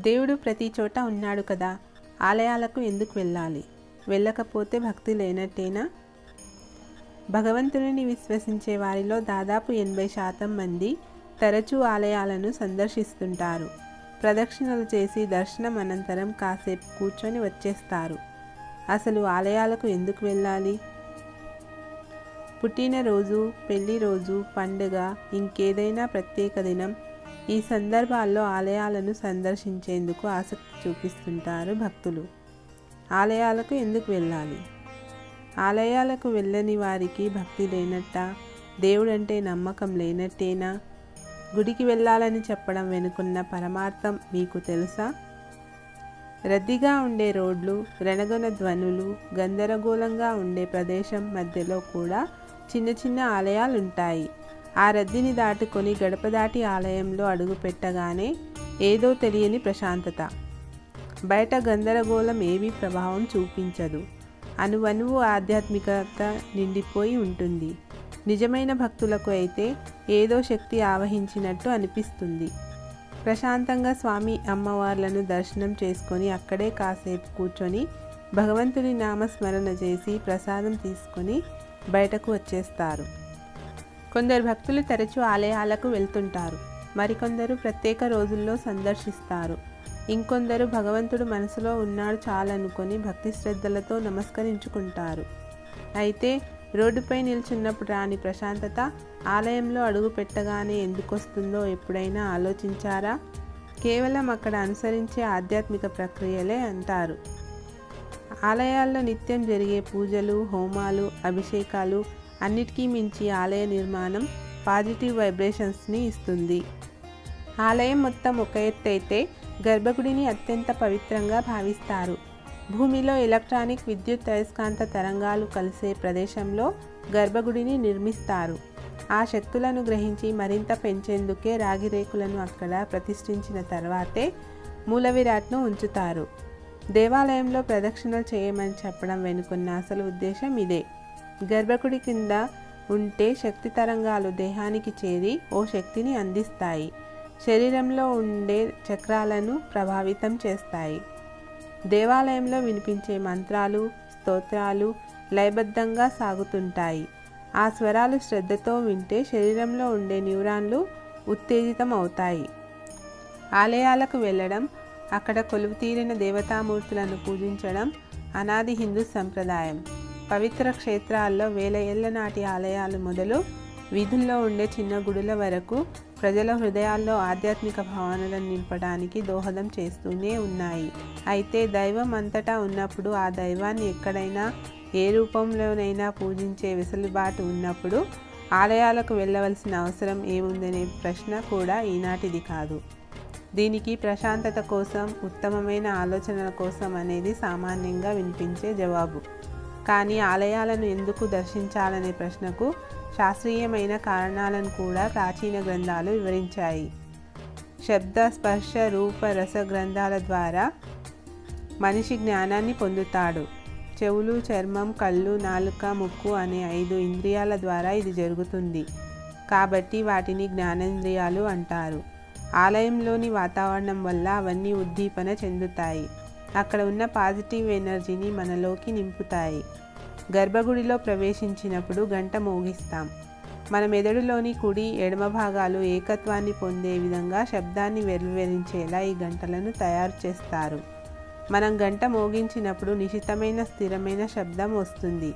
దేవుడు ప్రతి చోట ఉన్నాడు కదా ఆలయాలకు ఎందుకు వెళ్ళాలి? వెళ్ళకపోతే భక్తి లేనట్టేనా? భగవంతుడిని విశ్వసించే వారిలో దాదాపు ఎనభై శాతం మంది తరచూ ఆలయాలను సందర్శిస్తుంటారు. ప్రదక్షిణలు చేసి దర్శనం అనంతరం కాసేపు కూర్చొని వచ్చేస్తారు. అసలు ఆలయాలకు ఎందుకు వెళ్ళాలి? పుట్టినరోజు పెళ్ళి రోజు పండుగ ఇంకేదైనా ప్రత్యేక దినం ఈ సందర్భాల్లో ఆలయాలను సందర్శించేందుకు ఆసక్తి చూపిస్తుంటారు భక్తులు. ఆలయాలకు ఎందుకు వెళ్ళాలి? ఆలయాలకు వెళ్ళని వారికి భక్తి లేనట్ట? దేవుడంటే నమ్మకం లేనట్టేనా? గుడికి వెళ్ళాలని చెప్పడం వెనుకున్న పరమార్థం మీకు తెలుసా? రద్దీగా ఉండే రోడ్లు రణగొన ధ్వనులు గందరగోళంగా ఉండే ప్రదేశం మధ్యలో కూడా చిన్న చిన్న ఆలయాలు ఉంటాయి ఆ రద్దీని దాటుకొని గడప దాటి ఆలయంలో అడుగు పెట్టగానే ఏదో తెలియని ప్రశాంతత. బయట గందరగోళం ఏమీ ప్రభావం చూపించదు. అనువనువు ఆధ్యాత్మికత నిండిపోయి ఉంటుంది. నిజమైన భక్తులకు అయితే ఏదో శక్తి ఆవహించినట్టు అనిపిస్తుంది. ప్రశాంతంగా స్వామి అమ్మవార్లను దర్శనం చేసుకొని అక్కడే కాసేపు కూర్చొని భగవంతుని నామస్మరణ చేసి ప్రసాదం తీసుకొని బయటకు వచ్చేస్తారు. కొందరు భక్తులు తరచూ ఆలయాలకు వెళ్తుంటారు. మరికొందరు ప్రత్యేక రోజుల్లో సందర్శిస్తారు. ఇంకొందరు భగవంతుడు మనసులో ఉన్నాడు చాలనుకొని భక్తి శ్రద్ధలతో నమస్కరించుకుంటారు. అయితే రోడ్డుపై నిల్చున్నప్పుడు రాని ప్రశాంతత ఆలయంలో అడుగు పెట్టగానే ఎందుకొస్తుందో ఎప్పుడైనా ఆలోచించారా? కేవలం అక్కడ అనుసరించే ఆధ్యాత్మిక ప్రక్రియలే అంటారు. ఆలయాల్లో నిత్యం జరిగే పూజలు హోమాలు అభిషేకాలు అన్నిటికీ మించి ఆలయ నిర్మాణం పాజిటివ్ వైబ్రేషన్స్ని ఇస్తుంది. ఆలయం మొత్తం ఒక ఎత్తు అయితే గర్భగుడిని అత్యంత పవిత్రంగా భావిస్తారు. భూమిలో ఎలక్ట్రానిక్ విద్యుత్ అయస్కాంత తరంగాలు కలిసే ప్రదేశంలో గర్భగుడిని నిర్మిస్తారు. ఆ శక్తులను గ్రహించి మరింత పెంచేందుకే రాగి రేకులను అక్కడ ప్రతిష్ఠించిన తర్వాతే మూలవిరాట్ను ఉంచుతారు. దేవాలయంలో ప్రదక్షిణలు చేయమని చెప్పడం వెనుకున్న అసలు ఉద్దేశం ఇదే. గర్భకుడి కింద ఉంటే శక్తి తరంగాలు దేహానికి చేరి ఓ శక్తిని అందిస్తాయి. శరీరంలో ఉండే చక్రాలను ప్రభావితం చేస్తాయి. దేవాలయంలో వినిపించే మంత్రాలు స్తోత్రాలు లయబద్ధంగా సాగుతుంటాయి. ఆ స్వరాలు శ్రద్ధతో వింటే శరీరంలో ఉండే న్యూరాన్లు ఉత్తేజితం అవుతాయి ఆలయాలకు వెళ్ళడం అక్కడ కొలువు తీరిన దేవతామూర్తులను పూజించడం అనాది హిందూ సంప్రదాయం. పవిత్ర క్షేత్రాల్లో వేల ఏళ్ళ నాటి ఆలయాలు మొదలు వీధుల్లో ఉండే చిన్న గుడుల వరకు ప్రజల హృదయాల్లో ఆధ్యాత్మిక భావనలను నింపడానికి దోహదం చేస్తూనే ఉన్నాయి. అయితే దైవం అంతటా ఉన్నప్పుడు ఆ దైవాన్ని ఎక్కడైనా ఏ రూపంలోనైనా పూజించే వెసులుబాటు ఉన్నప్పుడు ఆలయాలకు వెళ్ళవలసిన అవసరం ఏముందనే ప్రశ్న కూడా ఈనాటిది కాదు. దీనికి ప్రశాంతత కోసం ఉత్తమమైన ఆలోచనల కోసం అనేది సామాన్యంగా వినిపించే జవాబు. కానీ ఆలయాలను ఎందుకు దర్శించాలనే ప్రశ్నకు శాస్త్రీయమైన కారణాలను కూడా ప్రాచీన గ్రంథాలు వివరించాయి. శబ్ద స్పర్శ రూప రస గ్రంథాల ద్వారా మనిషి జ్ఞానాన్ని పొందుతాడు. చెవులు చర్మం కళ్ళు నాలుక ముక్కు అనే ఐదు ఇంద్రియాల ద్వారా ఇది జరుగుతుంది. కాబట్టి వాటిని జ్ఞానేంద్రియాలు అంటారు. ఆలయంలోని వాతావరణం వల్ల అవన్నీ ఉద్దీపన చెందుతాయి. అక్కడ ఉన్న పాజిటివ్ ఎనర్జీని మనలోకి నింపుతాయి. గర్భగుడిలో ప్రవేశించినప్పుడు గంట మోగిస్తాం. మన మెదడులోని కుడి ఎడమ భాగాలు ఏకత్వాన్ని పొందే విధంగా శబ్దాన్ని వెలువరించేలా ఈ గంటలను తయారు చేస్తారు. మనం గంట మోగించినప్పుడు నిశితమైన స్థిరమైన శబ్దం వస్తుంది.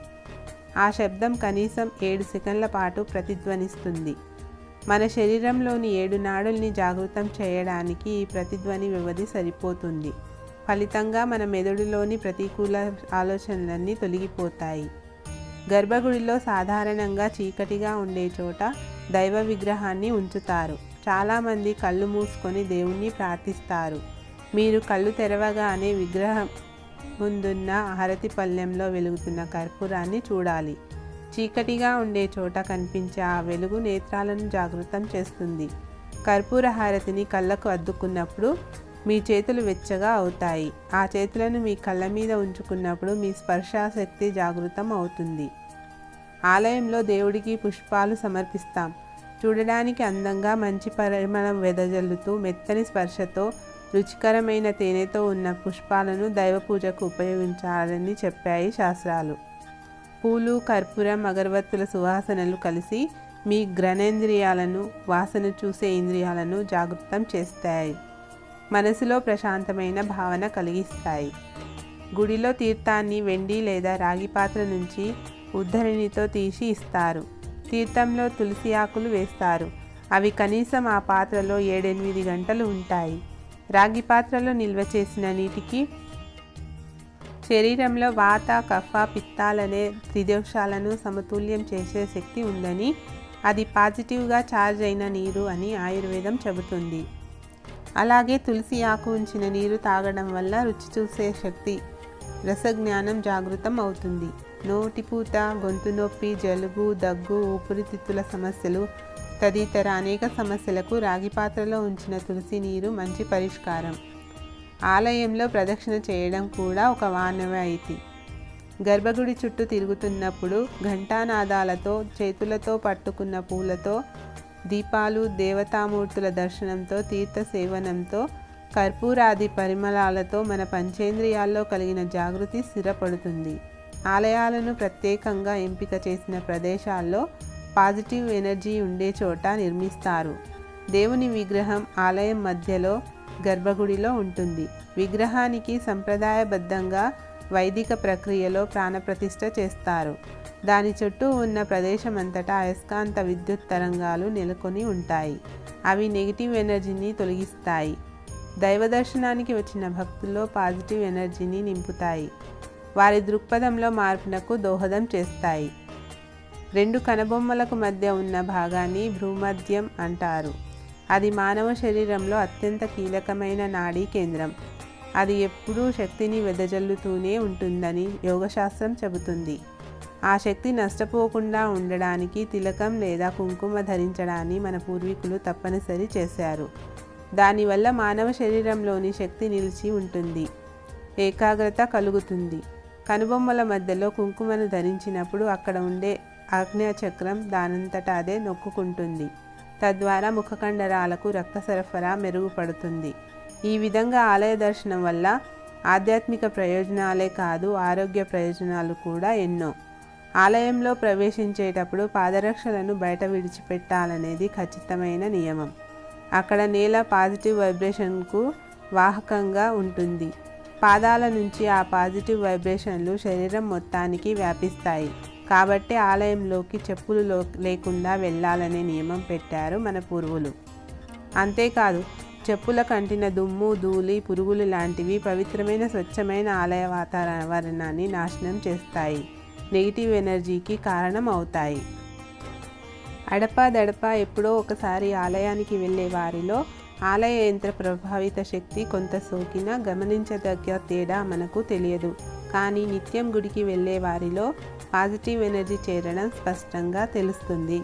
ఆ శబ్దం కనీసం ఏడు సెకండ్ల పాటు ప్రతిధ్వనిస్తుంది. మన శరీరంలోని ఏడు నాడుల్ని జాగృతం చేయడానికి ఈ ప్రతిధ్వని వ్యవధి సరిపోతుంది. ఫలితంగా మన మెదడులోని ప్రతికూల ఆలోచనలన్నీ తొలగిపోతాయి. గర్భగుడిలో సాధారణంగా చీకటిగా ఉండే చోట దైవ విగ్రహాన్ని ఉంచుతారు. చాలామంది కళ్ళు మూసుకొని దేవుణ్ణి ప్రార్థిస్తారు. మీరు కళ్ళు తెరవగానే విగ్రహం ముందున్న హారతి పళ్ళెంలో వెలుగుతున్న కర్పూరాన్ని చూడాలి. చీకటిగా ఉండే చోట కనిపించే ఆ వెలుగు నేత్రాలను జాగృతం చేస్తుంది. కర్పూర హారతిని కళ్ళకు అద్దుకున్నప్పుడు మీ చేతులు వెచ్చగా అవుతాయి. ఆ చేతులను మీ కళ్ళ మీద ఉంచుకున్నప్పుడు మీ స్పర్శాశక్తి జాగృతం అవుతుంది. ఆలయంలో దేవుడికి పుష్పాలు సమర్పిస్తాం. చూడడానికి అందంగా మంచి పరిమళం వెదజల్లుతూ మెత్తని స్పర్శతో రుచికరమైన తేనెతో ఉన్న పుష్పాలను దైవ పూజకు ఉపయోగించాలని చెప్పాయి శాస్త్రాలు. పూలు కర్పూరం అగరబత్తుల సువాసనలు కలిసి మీ గ్రనేంద్రియాలను వాసన చూసే ఇంద్రియాలను జాగృతం చేస్తాయి. మనసులో ప్రశాంతమైన భావన కలిగిస్తాయి. గుడిలో తీర్థాన్ని వెండి లేదా రాగి పాత్ర నుంచి ఉద్ధరిణితో తీసి ఇస్తారు. తీర్థంలో తులసి ఆకులు వేస్తారు. అవి కనీసం ఆ పాత్రలో ఏడెనిమిది గంటలు ఉంటాయి. రాగి పాత్రలో నిల్వ చేసిన నీటికి శరీరంలో వాత కఫ పిత్తాలనే త్రిదోషాలను సమతుల్యం చేసే శక్తి ఉందని అది పాజిటివ్గా ఛార్జ్ అయిన నీరు అని ఆయుర్వేదం చెబుతుంది. అలాగే తులసి ఆకు ఉంచిన నీరు తాగడం వల్ల రుచి చూసే శక్తి రసజ్ఞానం జాగృతం అవుతుంది. నోటిపూత గొంతు నొప్పి జలుబు దగ్గు ఊపిరితిత్తుల సమస్యలు తదితర అనేక సమస్యలకు రాగి పాత్రలో ఉంచిన తులసి నీరు మంచి పరిష్కారం. ఆలయంలో ప్రదక్షిణ చేయడం కూడా ఒక వానవాయితీ గర్భగుడి చుట్టూ తిరుగుతున్నప్పుడు ఘంటానాదాలతో చేతులతో పట్టుకున్న పూలతో దీపాలు దేవతామూర్తుల దర్శనంతో తీర్థ సేవనంతో కర్పూరాది పరిమళాలతో మన పంచేంద్రియాల్లో కలిగిన జాగృతి స్థిరపడుతుంది. ఆలయాలను ప్రత్యేకంగా ఎంపిక చేసిన ప్రదేశాల్లో పాజిటివ్ ఎనర్జీ ఉండే చోట నిర్మిస్తారు. దేవుని విగ్రహం ఆలయం మధ్యలో గర్భగుడిలో ఉంటుంది. విగ్రహానికి సంప్రదాయబద్ధంగా వైదిక ప్రక్రియలో ప్రాణప్రతిష్ఠ చేస్తారు. దాని చుట్టూ ఉన్న ప్రదేశమంతటా అయస్కాంత విద్యుత్ తరంగాలు నెలకొని ఉంటాయి. అవి నెగిటివ్ ఎనర్జీని తొలగిస్తాయి. దైవ దర్శనానికి వచ్చిన భక్తుల్లో పాజిటివ్ ఎనర్జీని నింపుతాయి. వారి దృక్పథంలో మార్పునకు దోహదం చేస్తాయి. రెండు కనబొమ్మలకు మధ్య ఉన్న భాగాన్ని భ్రూమధ్యం అంటారు. అది మానవ శరీరంలో అత్యంత కీలకమైన నాడీ కేంద్రం. అది ఎప్పుడూ శక్తిని వెదజల్లుతూనే ఉంటుందని యోగశాస్త్రం చెబుతుంది. ఆ శక్తి నష్టపోకుండా ఉండడానికి తిలకం లేదా కుంకుమ ధరించడాన్ని మన పూర్వీకులు తప్పనిసరి చేశారు. దానివల్ల మానవ శరీరంలోని శక్తి నిలిచి ఉంటుంది. ఏకాగ్రత కలుగుతుంది. కనుబొమ్మల మధ్యలో కుంకుమను ధరించినప్పుడు అక్కడ ఉండే ఆజ్ఞాచక్రం దానంతట అదే నొక్కుకుంటుంది. తద్వారా ముఖకండరాలకు రక్త సరఫరా మెరుగుపడుతుంది. ఈ విధంగా ఆలయ దర్శనం వల్ల ఆధ్యాత్మిక ప్రయోజనాలే కాదు ఆరోగ్య ప్రయోజనాలు కూడా ఎన్నో. ఆలయంలో ప్రవేశించేటప్పుడు పాదరక్షలను బయట విడిచిపెట్టాలనేది ఖచ్చితమైన నియమం. అక్కడ నేల పాజిటివ్ వైబ్రేషన్కు వాహకంగా ఉంటుంది. పాదాల నుంచి ఆ పాజిటివ్ వైబ్రేషన్లు శరీరం మొత్తానికి వ్యాపిస్తాయి. కాబట్టి ఆలయంలోకి చెప్పులు లేకుండా వెళ్ళాలనే నియమం పెట్టారు మన పూర్వులు. అంతేకాదు చెప్పుల కంటిన దుమ్ము ధూళి పురుగులు లాంటివి పవిత్రమైన స్వచ్ఛమైన ఆలయ వాతావరణాన్ని నాశనం చేస్తాయి. నెగిటివ్ ఎనర్జీకి కారణం అవుతాయి అడప దడప ఎప్పుడో ఒకసారి ఆలయానికి వెళ్ళే వారిలో ఆలయ యంత్ర ప్రభావిత శక్తి కొంత సోకినా గమనించదగ్గ తేడా మనకు తెలియదు. కానీ నిత్యం గుడికి వెళ్ళే వారిలో పాజిటివ్ ఎనర్జీ చేరడం స్పష్టంగా తెలుస్తుంది.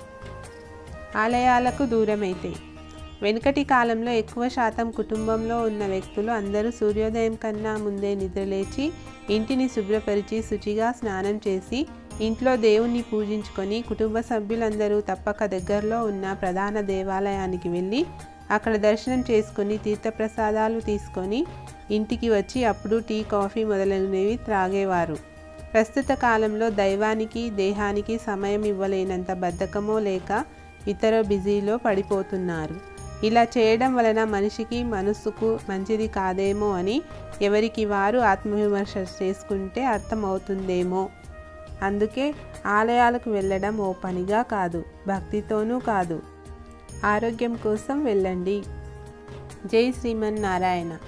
ఆలయాలకు దూరమైతే వెనుకటి కాలంలో ఎక్కువ శాతం కుటుంబంలో ఉన్న వ్యక్తులు అందరూ సూర్యోదయం కన్నా ముందే నిద్రలేచి ఇంటిని శుభ్రపరిచి శుచిగా స్నానం చేసి ఇంట్లో దేవుణ్ణి పూజించుకొని కుటుంబ సభ్యులందరూ తప్పక దగ్గరలో ఉన్న ప్రధాన దేవాలయానికి వెళ్ళి అక్కడ దర్శనం చేసుకొని తీర్థప్రసాదాలు తీసుకొని ఇంటికి వచ్చి అప్పుడు టీ కాఫీ మొదలైనవి త్రాగేవారు. ప్రస్తుత కాలంలో దైవానికి దేహానికి సమయం ఇవ్వలేనంత బద్ధకమో లేక ఇతర బిజీలో పడిపోతున్నారు. ఇలా చేయడం వలన మనిషికి మనస్సుకు మంచిది కాదేమో అని ఎవరికి వారు ఆత్మవిమర్శ చేసుకుంటే అర్థమవుతుందేమో. అందుకే ఆలయాలకు వెళ్ళడం ఓ పనిగా కాదు భక్తితోనూ కాదు. ఆరోగ్యం కోసం వెళ్ళండి. జై శ్రీమన్నారాయణ.